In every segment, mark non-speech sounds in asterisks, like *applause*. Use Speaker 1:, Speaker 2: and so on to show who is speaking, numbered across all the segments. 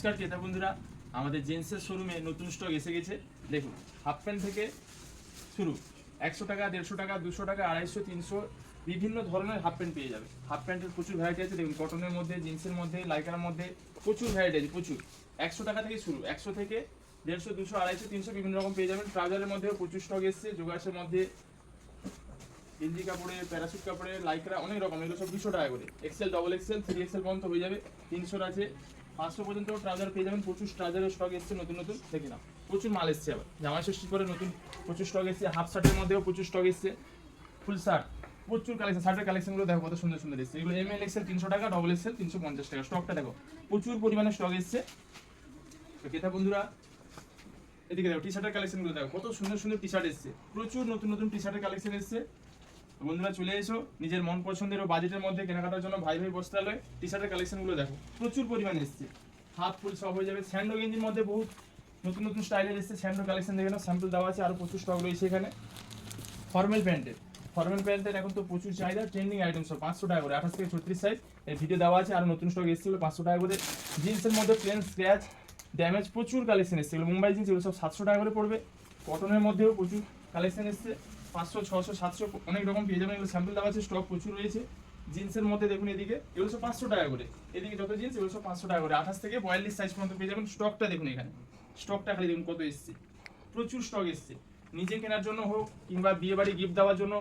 Speaker 1: নমস্কার, ক্রেতা বন্ধুরা। আমাদের জেন্টসের শোরুমে নতুন স্টক এসে গেছে। দেখুন হাফ প্যান্ট থেকে শুরু। একশো টাকা, দেড়শো টাকা, দুশো টাকা, আড়াইশো, তিনশো, বিভিন্ন ধরনের হাফ প্যান্ট পেয়ে যাবে। হাফ প্যান্টের প্রচুর ভ্যারাইটি আছে। দেখুন কটনের মধ্যে জিন্সের মধ্যে লাইকার মধ্যে প্রচুর ভ্যারাইটি আছে, প্রচুর। একশো টাকা থেকে শুরু। একশো থেকে দেড়শো, দুশো, আড়াইশো, তিনশো বিভিন্ন রকম পেয়ে যাবেন। ট্রাউজারের মধ্যেও প্রচুর স্টক এসছে। যোগাসের মধ্যে গেঞ্জি কাপড়ে প্যারাসুট কাপড়ে লাইকরা অনেক রকম। এগুলো সব দুশো টাকা করে। XL double XL three XL পর্যন্ত হয়ে যাবে। তিনশোর আছে। পাঁচশো পর্যন্ত ট্রাউজার পেয়ে যাবেন, প্রচুর ট্রাউজারের স্টক এসছে, নতুন নতুন, দেখে নাও। প্রচুর মাল এসছে আবার। জামাই ষষ্ঠী করে নতুন প্রচুর স্টক এসছে হাফ শার্টের মধ্যেও প্রচুর স্টক এসছে ফুল শার্ট প্রচুর কালেকশন শার্টের কালেকশনগুলো দেখো কত সুন্দর সুন্দর এসছে। এগুলো এম এল এক্সেল তিনশো টাকা ডবল এক্সেল তিনশো পঞ্চাশ টাকা স্টকটা দেখো, প্রচুর পরিমাণে স্টক এসছে। তো ক্রেতা বন্ধুরা, এদিকে দেখো টি শার্টের কালেকশনগুলো দেখো, কত সুন্দর সুন্দর টি শার্ট এসছে, প্রচুর নতুন নতুন টি শার্টের কালেকশন এসছে। তো বন্ধুরা চলে এসো, নিজের মন পছন্দের ও বাজেটের মধ্যে কেনাকাটার জন্য ভাই ভাই বস্ত্রালয় টি শার্টের কালেকশনগুলো দেখো। প্রচুর পরিমাণে এসছে। হাত ফুল সব হয়ে যাবে। স্যান্ডো গেঞ্জির মধ্যে বহুত নতুন নতুন স্টাইলের এসছে। স্যান্ডো কালেকশন দেখে নাও স্যাম্পল দেওয়া আছে আরও প্রচুর স্টক রয়েছে এখানে। ফর্মাল প্যান্টের। ফর্মাল প্যান্টের এখন তো প্রচুর চাহিদা ট্রেন্ডিং আইটেম সব, পাঁচশো টাকা করে, আঠাশ থেকে ছত্রিশ সাইজ এর ভিডিও দেওয়া আছে, আর নতুন স্টক এসেছিল, পাঁচশো টাকা করে। জিন্সের মধ্যে প্লেন স্ক্র্যাচ ড্যামেজ প্রচুর কালেকশন এসছে। এগুলো মুম্বাই জিন্স এগুলো সব সাতশো টাকা করে পড়বে। কটনের মধ্যেও প্রচুর কালেকশন এসছে। পাঁচশো, ছশো, সাতশো, অনেক রকম পেয়ে যাবেন। এগুলো স্যাম্পল দেওয়া আছে স্টক প্রচুর রয়েছে। জিন্সের মধ্যে দেখুন এদিকে, এগুলো সব পাঁচশো টাকা করে। এদিকে যত জিন্স এগুলো সব পাঁচশো টাকা করে। আঠাশ থেকে বয়াল্লিশ সাইজ পর্যন্ত পেয়ে যাবেন। স্টকটা দেখুন এখানে। স্টকটা খালি দেখুন কত এসছে। প্রচুর স্টক এসছে। নিজে কেনার জন্য হোক, কিংবা বিয়ে বাড়ি গিফট দেওয়ার জন্য,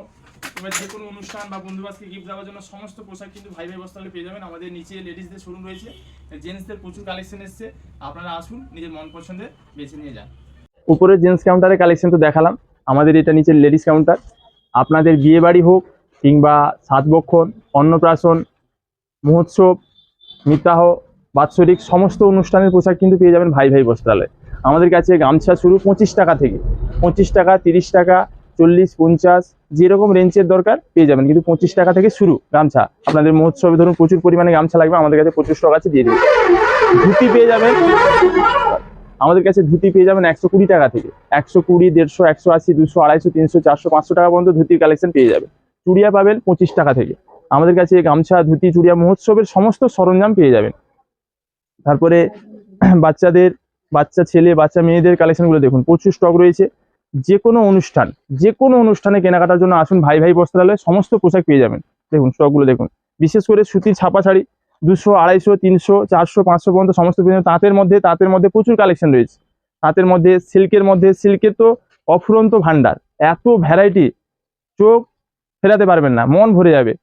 Speaker 1: কিংবা যে কোনো অনুষ্ঠান বা বন্ধুবাসকে গিফট দেওয়ার জন্য, সমস্ত পোশাক কিন্তু ভাই ভাই বস্তালে পেয়ে যাবেন। আমাদের নিচে লেডিসদের শোরুম রয়েছে। জেন্টসদের প্রচুর কালেকশন এসছে। আপনারা আসুন, নিজের মন পছন্দের বেছে নিয়ে যান।
Speaker 2: উপরে জেন্টস কাউন্টারের কালেকশন তো দেখালাম। আমাদের এটা নিচে লেডিস কাউন্টার আপনাদের বিয়ে বাড়ি হোক কিংবা সাতবক্ষণ অন্নপ্রাশন, মহোৎসব মিতাহ বাৎসরিক সমস্ত অনুষ্ঠানের পোশাক কিন্তু পেয়ে যাবেন ভাই ভাই বস্ত্রালয়। আমাদের কাছে গামছা শুরু পঁচিশ টাকা থেকে। পঁচিশ টাকা, তিরিশ টাকা, চল্লিশ, পঞ্চাশ, যেরকম রেঞ্জের দরকার পেয়ে যাবেন। কিন্তু পঁচিশ টাকা থেকে শুরু গামছা। আপনাদের মহোৎসবে ধরুন প্রচুর পরিমাণে গামছা লাগবে, আমাদের কাছে প্রচুর স্টক আছে, দিয়ে দেবে ধুতি পেয়ে যাবেন। আমাদের কাছে ধুতি পেয়ে যাবেন একশো কুড়ি টাকা থেকে। একশো কুড়ি, দেড়শো, একশো আশি, দুশো, আড়াইশো, তিনশো, চারশো, পাঁচশো টাকা পর্যন্ত ধুতির কালেকশন পেয়ে যাবেন। চুড়িয়া পাবেন পঁচিশ টাকা থেকে। আমাদের কাছে গামছা, ধুতি, চুড়িয়া মহোৎসবের সমস্ত সরঞ্জাম পেয়ে যাবেন। তারপরে *clears throat* বাচ্চাদের, বাচ্চা ছেলে, বাচ্চা মেয়েদের কালেকশনগুলো দেখুন, প্রচুর স্টক রয়েছে। যে কোনো অনুষ্ঠান যে কোনো অনুষ্ঠানে কেনাকাটার জন্য আসুন ভাই ভাই বস্ত্রালয়ে, সমস্ত পোশাক পেয়ে যাবেন। দেখুন স্টকগুলো দেখুন। বিশেষ করে সুতির ছাপা শাড়ি দুশো, আড়াইশো, তিনশো, চারশো, পাঁচশো পর্যন্ত সমস্ত বিভিন্ন তাঁতের মধ্যে তাঁতের মধ্যে প্রচুর কালেকশন রয়েছে। তাঁতের মধ্যে সিল্কের মধ্যে সিল্কের তো অফুরন্ত ভান্ডার এত ভ্যারাইটি চোখ ফেরাতে পারবেন না, মন ভরে যাবে।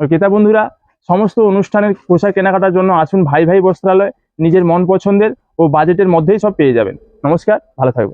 Speaker 2: ক্রেতা বন্ধুরা, সমস্ত অনুষ্ঠানের পোশাক কেনাকাটার জন্য আসুন ভাই ভাই বস্ত্রালয়, নিজের মন পছন্দের ও বাজেটের মধ্যেই সব পেয়ে যাবেন। নমস্কার, ভালো থাকবেন।